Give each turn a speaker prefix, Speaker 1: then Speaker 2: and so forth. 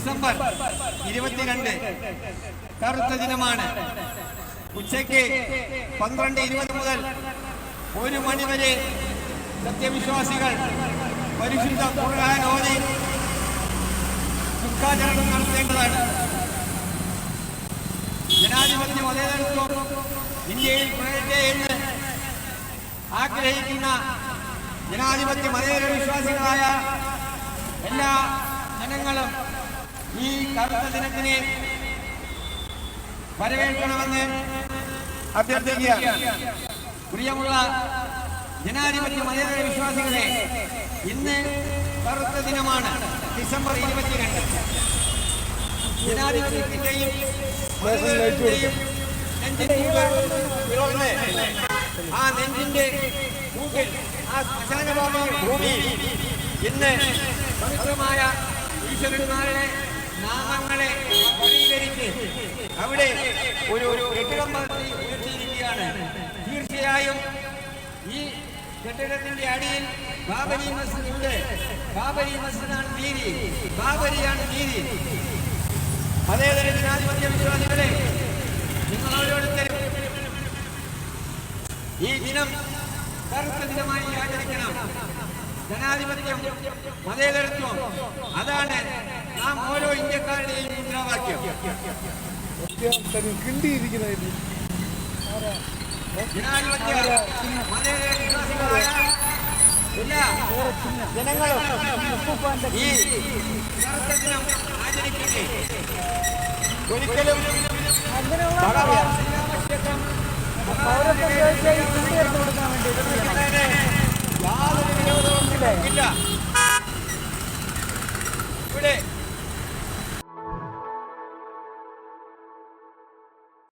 Speaker 1: December ഇരുപത്തിരണ്ട്. കറുത്ത ദിനമാണ്. ഉച്ചയ്ക്ക് പന്ത്രണ്ട് ഇരുപത് മുതൽ ഒരു മണി വരെ സത്യവിശ്വാസികൾ പരിശുദ്ധ ഖുർആൻ ഓതി ദുഃഖാചരണം നടത്തേണ്ടതാണ്. ജനാധിപത്യ മതേതരത്വം ഇന്ത്യയിൽ പുലരട്ടെ എന്ന് ആഗ്രഹിക്കുന്ന ജനാധിപത്യ മതേതര വിശ്വാസികളായ എല്ലാ ജനങ്ങളും ഈ കറുത്ത ദിനത്തിനെ വരവേൽക്കണമെന്ന് അഭ്യർത്ഥിക്കുകയാണ്. പ്രിയമുള്ള ജനാധിപത്യ മലയാള വിശ്വാസികളെ ഇന്ന് കറുത്ത ദിനമാണ് ഡിസംബർ ഇരുപത്തിരണ്ട്. ജനാധിപത്യത്തിന്റെയും ആ നെഞ്ചിന്റെ മൂക്കിൽ ആ ശ്മശാനഭൂമി ഭൂമിയിൽ ഇന്ന് പവിത്രമായ നാമങ്ങളെ പരിഹരിച്ച് അവിടെ ഒരു പദ്ധതി ഉയർത്തിയിരിക്കുകയാണ് തീർച്ചയായും ഈ കെട്ടിടത്തിന്റെ അടിയിൽ ബാബരി മസ്ജിദ് ഉണ്ട്. ബാബരി മസ്ജിദാണ് നീതി. ബാബരിയാണ് നീതി. അതേതര ജനാധിപത്യ വിശ്വാസികളെ നിങ്ങൾ ഓരോരുത്തരും ഈ ദിനം കറുത്ത ദിനമായി ആചരിക്കണം. ജനാധിപത്യം മതേതരത്വം അതാണ് നാം ഓരോ ഇന്ത്യക്കാരുടെയും മുദ്രാവാക്യം. ജനങ്ങളും ഈ ദിനം ആചരിക്കട്ടെ. ഒരിക്കലും. യാതൊരു വിരോധവും ഇല്ല. ഇവിടെ